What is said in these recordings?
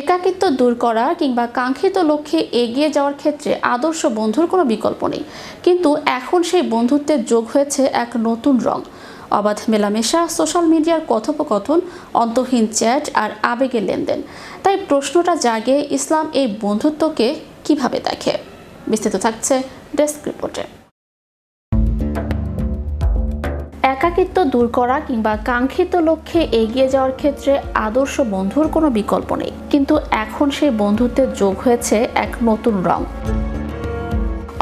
একাকিত্ব দূর করা কিংবা কাঙ্ক্ষিত লক্ষ্যে এগিয়ে যাওয়ার ক্ষেত্রে আদর্শ বন্ধুর কোনো বিকল্প নেই। কিন্তু এখন সেই বন্ধুত্বের যোগ হয়েছে এক নতুন রং। অবাধ মেলামেশা, সোশ্যাল মিডিয়ার কথোপকথন, অন্তহীন চ্যাট আর আবেগের লেনদেন। তাই প্রশ্নটা জাগে, ইসলাম এই বন্ধুত্বকে কীভাবে দেখে? বিস্তৃত থাকছে ডেস্ক রিপোর্টে। একাকিত্ব দূর করা কিংবা কাঙ্ক্ষিত লক্ষ্যে এগিয়ে যাওয়ার ক্ষেত্রে আদর্শ বন্ধুর কোনো বিকল্প নেই। কিন্তু এখন সেই বন্ধুত্বের যোগ হয়েছে এক নতুন রং।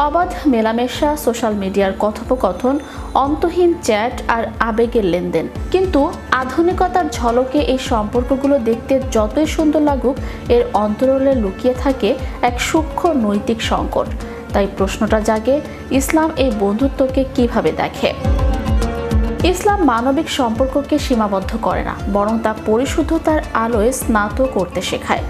অবাধ মেলামেশা, সোশ্যাল মিডিয়ার কথোপকথন, অন্তহীন চ্যাট আর আবেগের লেনদেন। কিন্তু আধুনিকতার ঝলকে এই সম্পর্কগুলো দেখতে যতই সুন্দর লাগুক, এর অন্তরলে লুকিয়ে থাকে এক সূক্ষ্ম নৈতিক সংকট। তাই প্রশ্নটা জাগে, ইসলাম এই বন্ধুত্বকে কীভাবে দেখে? ইসলাম মানবিক সম্পর্ককে সীমাবদ্ধ করে না, বরং তা পরিশুদ্ধতার আলোয় স্নাত করতে শেখায়।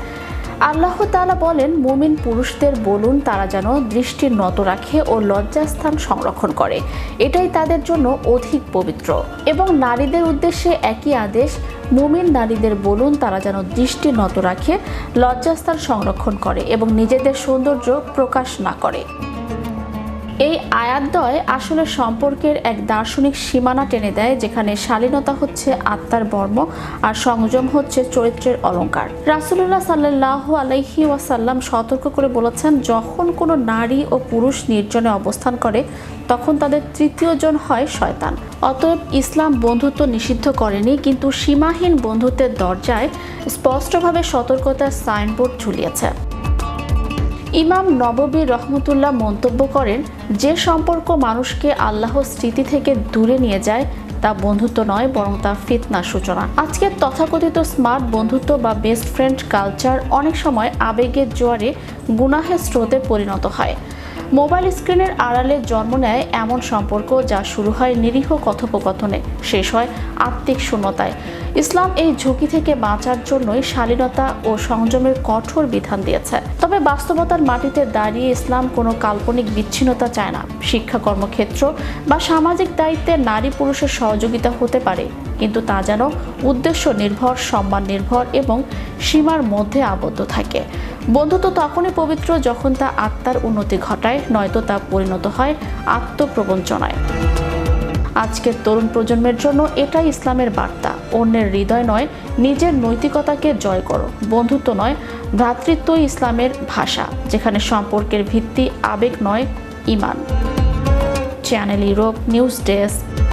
আল্লাহ তাআলা বলেন, মুমিন পুরুষদের বলুন তারা যেন দৃষ্টি নত রাখে ও লজ্জাস্থান সংরক্ষণ করে। এটাই তাদের জন্য অধিক পবিত্র। এবং নারীদের উদ্দেশ্যে একই আদেশ, মুমিন নারীদের বলুন তারা যেন দৃষ্টি নত রাখে, লজ্জাস্থান সংরক্ষণ করে এবং নিজেদের সৌন্দর্য প্রকাশ না করে। এই আয়াতদ্বয় আসলে সম্পর্কের এক দার্শনিক সীমানা টেনে দেয়, যেখানে শালীনতা হচ্ছে আত্মার বর্ম আর সংযম হচ্ছে চরিত্রের অলংকার রাসুল্লাহ সাল্লাহ আলাইহি ওয়াসাল্লাম সতর্ক করে বলেছেন, যখন কোনো নারী ও পুরুষ নির্জনে অবস্থান করে, তখন তাদের তৃতীয় জন হয় শয়তান। অতএব ইসলাম বন্ধুত্ব নিষিদ্ধ করেনি, কিন্তু সীমাহীন বন্ধুত্বের দরজায় স্পষ্টভাবে সতর্কতার সাইনবোর্ড ঝুলিয়েছে। ইমাম নববী রহমতুল্লাহ মন্তব্য করেন, যে সম্পর্ক মানুষকে আল্লাহর স্মৃতি থেকে দূরে নিয়ে যায়, তা বন্ধুত্ব নয়, বরং তা ফিতনার সূচনা। আজকের তথাকথিত স্মার্ট বন্ধুত্ব বা বেস্ট ফ্রেন্ড কালচার অনেক সময় আবেগের জোয়ারে, গুনাহের স্রোতে পরিণত হয়। মোবাইল স্ক্রিনের আড়ালে জন্ম নেয় এমন সম্পর্ক যা শুরু হয় নিরীহ কথোপকথনে, শেষ হয় আত্মিক শূন্যতায়। ইসলাম এই ঝুঁকি থেকে বাঁচার জন্যই শালীনতা ও সংযমের কঠোর বিধান দিয়েছে। তবে বাস্তবতার মাটিতে দাঁড়িয়ে ইসলাম কোনো কাল্পনিক বিচ্ছিন্নতা চায় না। শিক্ষা কর্মক্ষেত্র বা সামাজিক দায়িত্বে নারী পুরুষের সহযোগিতা হতে পারে, কিন্তু তা যেন উদ্দেশ্য নির্ভর, সম্মান নির্ভর এবং সীমার মধ্যে আবদ্ধ থাকে। বন্ধুত্ব তখনই পবিত্র যখন তা আত্মার উন্নতি ঘটায়, নয়তো তা পরিণত হয় আত্মপ্রবঞ্চনায়। আজকের তরুণ প্রজন্মের জন্য এটাই ইসলামের বার্তা। অন্যের হৃদয় নয়, নিজের নৈতিকতাকে জয় করো। বন্ধুত্ব নয়, ভ্রাতৃত্ব ইসলামের ভাষা, যেখানে সম্পর্কের ভিত্তি আবেগ নয়, ইমান। Channel Europe news desk.